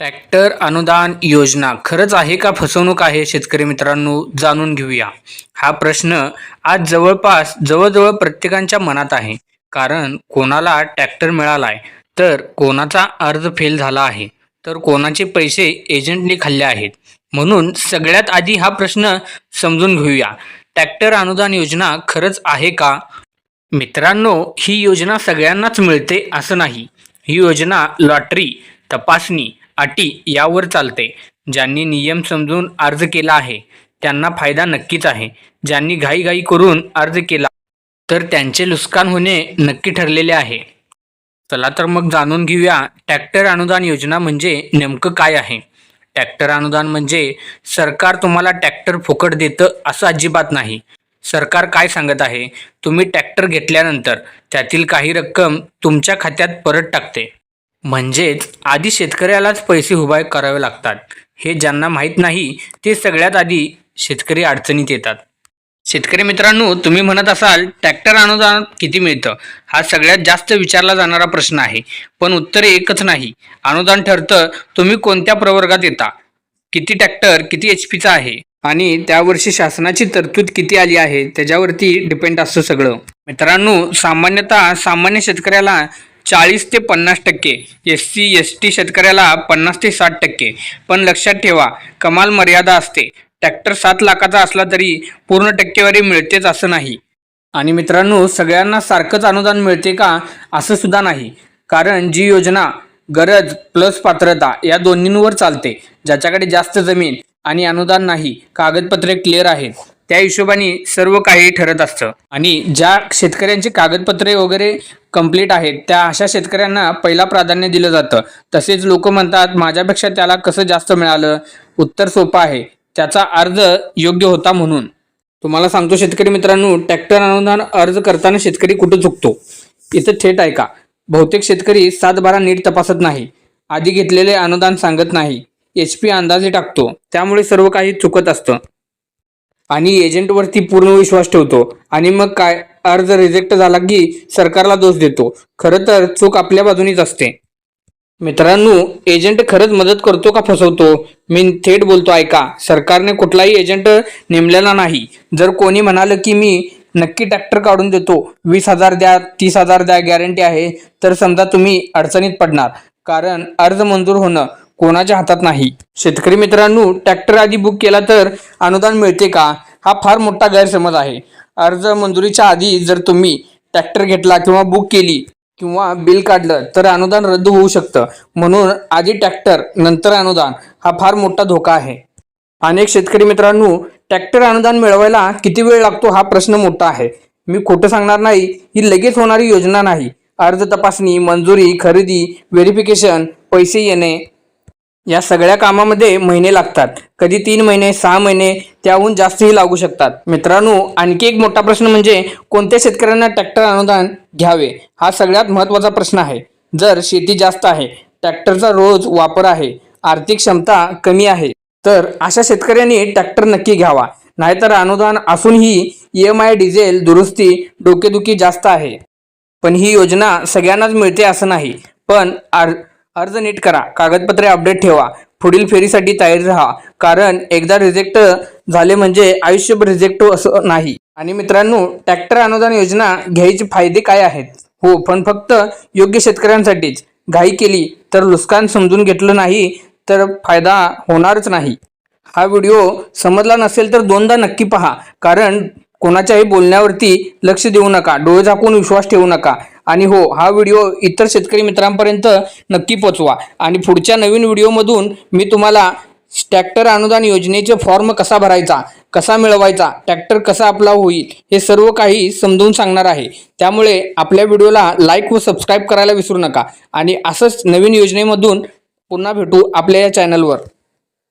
Tractor अनुदान योजना खरंच आहे का फसवणूक आहे शेतकरी मित्रांनो? जाणून घेऊया. हा प्रश्न आज जवळपास जवळजवळ प्रत्येकांच्या मनात आहे. कारण कोणाला ट्रॅक्टर मिळालाय तर कोणाचा अर्ज फेल झाला आहे तर कोणाचे पैसे एजंटने खाल्ले आहेत? म्हणून सगळ्यात आधी हा प्रश्न समजून घेऊया. ट्रॅक्टर अनुदान योजना खरंच आहे का? मित्रांनो ही योजना सगळ्यांनाच मिळते असं नाही. ही योजना लॉटरी तपासणी अटी यावर चालते. ज्यांनी नियम समजून अर्ज केला आहे त्यांना फायदा नक्कीच आहे. ज्यांनी घाईघाई करून अर्ज केला तर त्यांचे नुकसान होणे नक्की ठरलेले आहे. चला तर मग जाणून घेऊया ट्रॅक्टर अनुदान योजना म्हणजे नेमकं काय आहे? ट्रॅक्टर अनुदान म्हणजे सरकार तुम्हाला ट्रॅक्टर फुकट देतं असं अजिबात नाही. सरकार काय सांगत आहे? तुम्ही ट्रॅक्टर घेतल्यानंतर त्यातील काही रक्कम तुमच्या खात्यात परत टाकते. म्हणजेच आधी शेतकऱ्यालाच पैसे उभा करावे लागतात. हे ज्यांना माहीत नाही ते सगळ्यात आधी शेतकरी अडचणीत येतात. शेतकरी मित्रांनो तुम्ही म्हणत असाल ट्रॅक्टर अनुदान किती मिळतं? हा सगळ्यात जास्त विचारला जाणारा प्रश्न आहे. पण उत्तर एकच नाही. अनुदान ठरतं तुम्ही कोणत्या प्रवर्गात येता? किती ट्रॅक्टर किती एच पीचा आहे? आणि त्यावर्षी शासनाची तरतूद किती आली आहे? त्याच्यावरती डिपेंड असतं सगळं. मित्रांनो सामान्यतः सामान्य शेतकऱ्याला चाळीस ते पन्नास टक्के. एस सी एस टी शेतकऱ्याला पन्नास ते साठ टक्के. पण लक्षात ठेवा कमाल मर्यादा असते. ट्रॅक्टर सात लाखाचा असला तरी पूर्ण टक्केवारी मिळतेच असं नाही. आणि मित्रांनो सगळ्यांना सारखंच अनुदान मिळते का? असं सुद्धा नाही. कारण जी योजना गरज प्लस पात्रता या दोन्हींवर चालते. ज्याच्याकडे जास्त जमीन आणि अनुदान नाही कागदपत्रे क्लिअर आहेत. त्या हिशोबाने सर्व काही ठरत असतं. आणि ज्या शेतकऱ्यांची कागदपत्रे वगैरे कंप्लीट आहेत त्या अशा शेतकऱ्यांना पहिला प्राधान्य दिलं जातं. तसेच लोक म्हणतात माझ्यापेक्षा त्याला कसं जास्त मिळालं? उत्तर सोपं आहे. त्याचा अर्ज योग्य होता म्हणून. तुम्हाला सांगतो शेतकरी मित्रांनो ट्रॅक्टर अनुदान अर्ज करताना शेतकरी कुठं चुकतो? इथं थेट ऐका. बहुतेक शेतकरी सात बारा नीट तपासत नाही. आधी घेतलेले अनुदान सांगत नाही. एच पी अंदाजे टाकतो. त्यामुळे सर्व काही चुकत असतं. आणि एजंटवरती पूर्ण विश्वास ठेवतो. आणि मग काय? अर्ज रिजेक्ट झाला की सरकारला दोष देतो. खरं तर चूक आपल्या बाजूनीच असते. मित्रांनो एजंट खरंच मदत करतो का फसवतो? मी थेट बोलतो ऐका. सरकारने कुठलाही एजंट नेमलेला नाही. जर कोणी म्हणालं की मी नक्की ट्रॅक्टर काढून देतो वीस हजार द्या तीस हजार द्या गॅरंटी आहे तर समजा तुम्ही अडचणीत पडणार. कारण अर्ज मंजूर होणं कोणाच्या हातात नाही. शेतकरी मित्रांनो ट्रॅक्टर आधी बुक केला तर अनुदान मिळते का? हा फार मोठा गैरसमज आहे. अर्ज मंजुरीच्या आधी जर तुम्ही ट्रॅक्टर घेतला किंवा बुक केली किंवा बिल काढलं तर अनुदान रद्द होऊ शकतं. म्हणून आधी ट्रॅक्टर नंतर अनुदान हा फार मोठा धोका आहे. अनेक शेतकरी मित्रांनो ट्रॅक्टर अनुदान मिळवायला किती वेळ लागतो हा प्रश्न मोठा आहे. मी खोटं सांगणार नाही ही लगेच होणारी योजना नाही. अर्ज तपासणी मंजुरी खरेदी व्हेरिफिकेशन पैसे येणे या सगळ्या कामामध्ये महिने लागतात. कधी तीन महिने सहा महिने त्याहून जास्तही लागू शकतात. मित्रांनो आणखी एक मोठा प्रश्न म्हणजे कोणत्या शेतकऱ्यांना ट्रॅक्टर अनुदान घ्यावे? हा सगळ्यात महत्त्वाचा प्रश्न आहे. जर शेती जास्त आहे ट्रॅक्टरचा रोज वापर आहे आर्थिक क्षमता कमी आहे तर अशा शेतकऱ्यांनी ट्रॅक्टर नक्की घ्यावा. नाहीतर अनुदान असूनही ई एम आय डिझेल दुरुस्ती डोकेदुखी जास्त आहे. पण ही योजना सगळ्यांनाच मिळते असं नाही. पण आर अर्ज नीट करा. कागदपत्रे अपडेट ठेवा. पुढील फेरीसाठी तयार राहा. कारण एकदा रिजेक्ट झाले म्हणजे आयुष्यभर रिजेक्ट असं नाही. आणि मित्रांनो ट्रॅक्टर अनुदान योजना घ्यायचे फायदे काय आहेत? हो पण फक्त योग्य शेतकऱ्यांसाठीच. घाई केली तर नुकसान समजून घेतलं नाही तर फायदा होणारच नाही. हा व्हिडिओ समजला नसेल तर दोनदा नक्की पहा. कारण कोणाच्याही बोलण्यावरती लक्ष देऊ नका. डोळे झाकून विश्वास ठेवू नका. आणि हो हा व्हिडिओ इतर शेतकरी मित्रांपर्यंत नक्की पोचवा. आणि पुढच्या नवीन व्हिडिओमधून मी तुम्हाला ट्रॅक्टर अनुदान योजनेचे फॉर्म कसा भरायचा कसा मिळवायचा ट्रॅक्टर कसा आपला होईल हे सर्व काही समजून सांगणार आहे. त्यामुळे आपल्या व्हिडिओला लाईक व सबस्क्राईब करायला विसरू नका. आणि असंच नवीन योजनेमधून पुन्हा भेटू आपल्या या चॅनलवर